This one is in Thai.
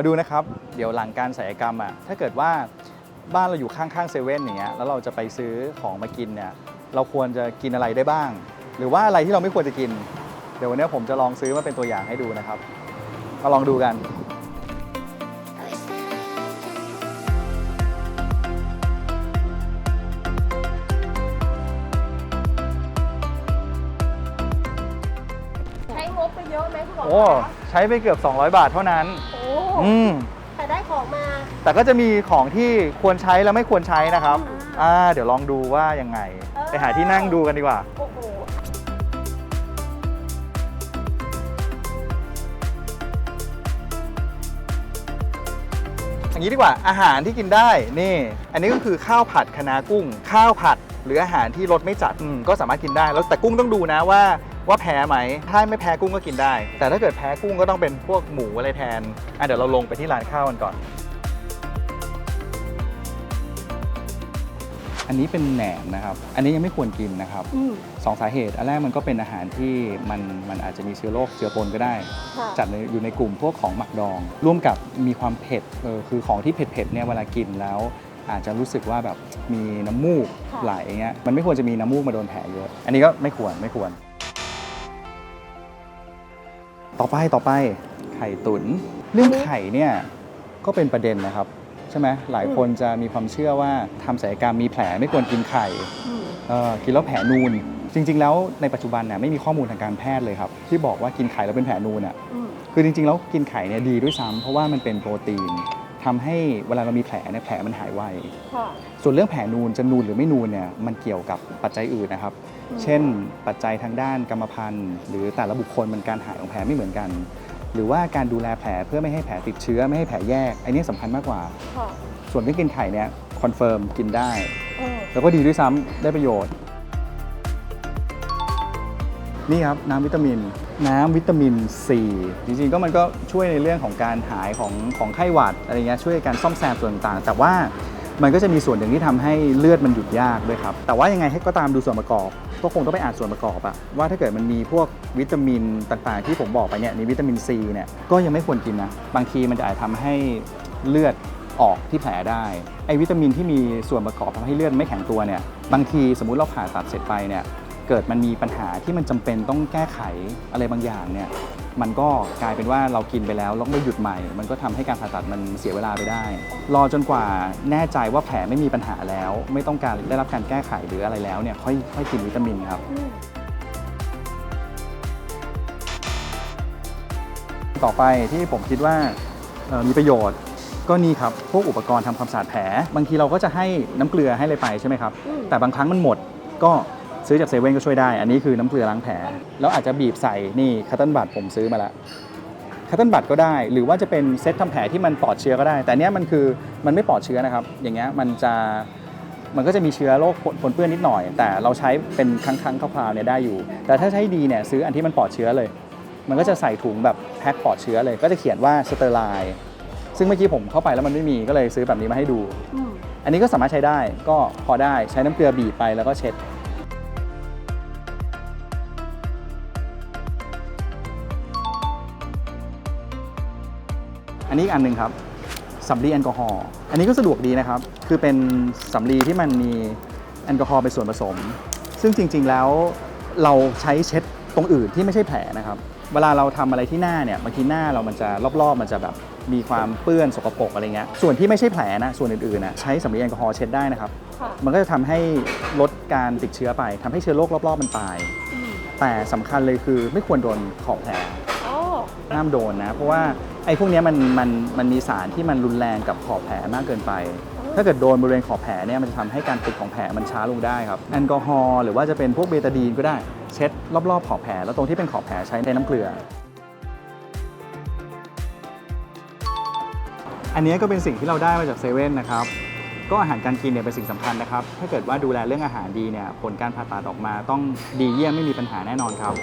มาดูนะครับ เดี๋ยวหลังการศัลยกรรมอะถ้าเกิดว่าบ้านเราอยู่ข้างๆเซเว่นอย่างเงี้ยแล้วเราจะไปซื้อของมากินเนี่ยเราควรจะกินอะไรได้บ้าง หรือว่าอะไรที่เราไม่ควรจะกิน เดี๋ยววันนี้ผมจะลองซื้อมาเป็นตัวอย่างให้ดูนะครับมาลองดูกันใช้งบไปเยอะไหมคุณหมอโอ้คะใช้ไปเกือบ 200 บาทเท่านั้น โอ้ อืมแต่ได้ของมา แต่ก็จะมีของที่ควรใช้และไม่ควรใช้นะครับอ่าเดี๋ยวลองดูว่ายังไง ไปหาที่นั่งดูกันดีกว่า โอ้โหอย่างนี้ดีกว่าอาหารที่กินได้นี่ อันนี้ก็คือข้าวผัดคะน้ากุ้ง ข้าวผัดหรืออาหารที่รสไม่จัดอืมก็สามารถกินได้แล้วแต่กุ้งต้องดูนะว่า ว่าแพ้ไหม ถ้าไม่แพ้กุ้งก็กินได้ แต่ถ้าเกิดแพ้กุ้งก็ต้องเป็นพวกหมูอะไรแทนอะเดี๋ยวเราลงไปที่ร้านข้าวกันก่อน อันนี้เป็นแหนมนะครับ อันนี้ยังไม่ควรกินนะครับอืม สองสาเหตุ อันแรกมันก็เป็นอาหารที่มันมันอาจจะมีเชื้อโรคเชื้อปนก็ได้ ค่ะ จัดในอยู่ในกลุ่มพวกของหมักดอง ร่วมกับมีความเผ็ดเออคือของที่เผ็ดๆเนี่ยเวลากินแล้ว อาจจะรู้สึกว่าแบบมีน้ำมูกค่ะ ไหลอย่างเงี้ยมันไม่ควรจะมีน้ำมูกมาโดนแผลเยอะ อันนี้ก็ไม่ควรไม่ควร ต่อไปต่อไปไข่ตุนเรื่องไข่เนี่ยก็เป็นประเด็นนะครับ ใช่ไหมหลายคนจะมีความเชื่อว่าทำศัลยกรรมมีแผลไม่ควรกินไข่อืมเอ่อกินแล้วแผลนูนจริง ๆ แล้วในปัจจุบันเนี่ยไม่มีข้อมูลทางการแพทย์เลยครับ ที่บอกว่ากินไข่แล้วเป็นแผลนูนอะอืมคือจริง ๆ แล้วกินไข่เนี่ยดีด้วยซ้ำเพราะว่ามันเป็นโปรตีน ทำให้เวลาเรามีแผลเนี่ยแผลมันหายไวค่ะส่วนเรื่องแผลนูนจะนูนหรือไม่นูนเนี่ยมันเกี่ยวกับปัจจัยอื่นนะครับอืมเช่นปัจจัยทางด้านกรรมพันธุ์ หรือแต่ละบุคคลมันการหายของแผลไม่เหมือนกัน หรือว่าการดูแลแผลเพื่อไม่ให้แผลติดเชื้อไม่ให้แผลแยก อันนี้สำคัญมากกว่าค่ะส่วนเรื่องกินไข่เนี่ยคอนเฟิร์มกินได้เออแล้วก็ดีด้วยซ้ำได้ประโยชน์ นี่ครับน้ำวิตามิน น้ำวิตามิน C จริงๆ ก็มันก็ช่วยในเรื่องของการหายของของไข้หวัดอะไรเงี้ยช่วยการซ่อมแซมส่วนต่างๆ แต่ว่ามันก็จะมีส่วนหนึ่งที่ทำให้เลือดมันหยุดยากด้วยครับ แต่ว่ายังไงให้ก็ตามดูส่วนประกอบ ก็คงต้องไปอ่านส่วนประกอบอะว่าถ้าเกิดมันมีพวกวิตามินต่างๆ ที่ผมบอกไปเนี่ยมีวิตามิน C เนี่ยก็ยังไม่ควรกินนะ บางทีมันจะอาจทำให้เลือดออกที่แผลได้ ไอ้วิตามินที่มีส่วนประกอบทำให้เลือดไม่แข็งตัวเนี่ยบางทีสมมุติเราผ่าตัดเสร็จไปเนี่ย เกิดมันมีปัญหาที่มันจำเป็นต้องแก้ไขอะไรบางอย่างเนี่ยมันก็กลายเป็นว่าเรากินไปแล้วแล้วก็ไม่หยุดใหม่ มันก็ทำให้การผ่าตัดมันเสียเวลาไปได้ รอจนกว่าแน่ใจว่าแผลไม่มีปัญหาแล้ว ไม่ต้องการได้รับการแก้ไขหรืออะไรแล้วเนี่ยค่อยค่อยกินวิตามินครับอืมต่อไปที่ผมคิดว่าเอ่อมีประโยชน์ก็นี่ครับ พวกอุปกรณ์ทำความสะอาดแผล บางทีเราก็จะให้น้ำเกลือให้เลยไปใช่ไหมครับอืมแต่บางครั้งมันหมดก็ ซื้อจากเซเว่นก็ช่วยได้ อันนี้คือน้ำเกลือล้างแผล แล้วอาจจะบีบใส่นี่คัตเติ้ลบัตผมซื้อมาแล้วคัตเติ้ลบัตก็ได้ หรือว่าจะเป็นเซตทำแผลที่มันปลอดเชื้อก็ได้ แต่อันเนี้ยมันคือมันไม่ปลอดเชื้อนะครับ อย่างเงี้ยมันจะมันก็จะมีเชื้อโรคปนเปื้อนนิดหน่อย แต่เราใช้เป็นครั้งครั้งๆคราวๆเนี่ยได้อยู่ แต่ถ้าใช้ดีเนี่ยซื้ออันที่มันปลอดเชื้อเลย มันก็จะใส่ถุงแบบแพ็คปลอดเชื้อเลย ก็จะเขียนว่าสเตอร์ไลน์ซึ่งเมื่อกี้ผมเข้าไปแล้วมันไม่มีก็เลยซื้อแบบนี้มาให้ดูอืมอันนี้ก็สามารถใช้ได้ก็พอได้ใช้น้ำเกลือบีบไปแล้วก็เช็ด นนี้อีกอันหนึ่งครับสำลีแอลกอฮอล์อันนี้ก็สะดวกดีนะครับ คือเป็นสำลีที่มันมีแอลกอฮอล์เป็นส่วนผสม ซึ่งจริงๆแล้วเราใช้เช็ดตรงอื่นที่ไม่ใช่แผลนะครับ เวลาเราทำอะไรที่หน้าเนี่ยบางทีหน้าเรามันจะรอบๆ มันจะแบบมีความเปื้อนสกปรกอะไรเงี้ย ส่วนที่ไม่ใช่แผลนะ ส่วนอื่นๆนะใช้สำลีแอลกอฮอล์เช็ดได้นะครับค่ะมันก็จะทำให้ลดการติดเชื้อไปทำให้เชื้อโรครอบๆมันตายอืมแต่สำคัญเลยคือไม่ควรโดนขอบแผลอ๋อ ห้ามโดนนะ เพราะว่าไอ้พวกเนี้ยมันมันมันมีสารที่มันรุนแรงกับขอบแผลมากเกินไป ถ้าเกิดโดนบริเวณขอบแผลเนี่ยมันจะทำให้การติดของแผลมันช้าลงได้ครับแอลกอฮอล์หรือว่าจะเป็นพวกเบตาดีนก็ได้เช็ดรอบๆขอบแผลแล้วตรงที่เป็นขอบแผลใช้ในน้ำเกลือ อันนี้ก็เป็นสิ่งที่เราได้มาจากเซเว่นนะครับ ก็อาหารการกินเนี่ยเป็นสิ่งสำคัญนะครับ ถ้าเกิดว่าดูแลเรื่องอาหารดีเนี่ยผลการผ่าตัดออกมาต้องดีเยี่ยมไม่มีปัญหาแน่นอนครับ